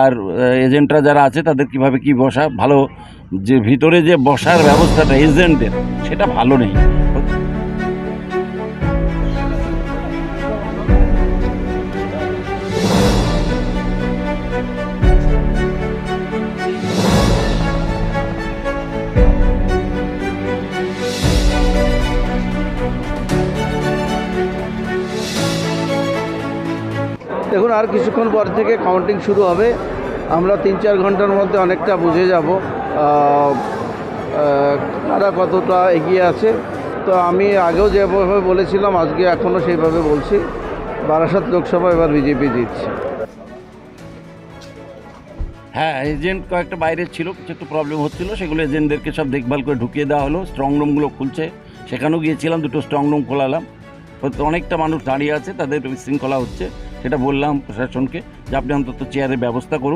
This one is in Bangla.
আর এজেন্টরা যারা আছে, তাদের কীভাবে কি বসা ভালো? যে ভিতরে যে বসার ব্যবস্থাটা এজেন্টের সেটা ভালো নেই। দেখুন, আর কিছুক্ষণ পর থেকে কাউন্টিং শুরু হবে। আমরা তিন চার ঘণ্টার মধ্যে অনেকটা বুঝে যাব কারা কতটা এগিয়ে আছে। তো আমি আগেও যেভাবে বলেছিলাম, আজকে এখনও সেইভাবে বলছি। বারাসাত লোকসভা এবার বিজেপি জিতছে। হ্যাঁ এজেন্ট কয়েকটা বাইরে ছিল, কিছু একটু প্রবলেম হচ্ছিল। সেগুলো এজেন্টদেরকে সব দেখভাল করে ঢুকিয়ে দেওয়া হলো। স্ট্রং রুমগুলো খুলছে। সেখানেও গিয়েছিলাম, দুটো স্ট্রং রুম খোলালাম। অনেকটা মানুষ দাঁড়িয়ে আছে, তাদের বিশৃঙ্খলা হচ্ছে, সেটা বললাম প্রশাসনকে যে আপনি অন্তত চেয়ারের ব্যবস্থা করুন।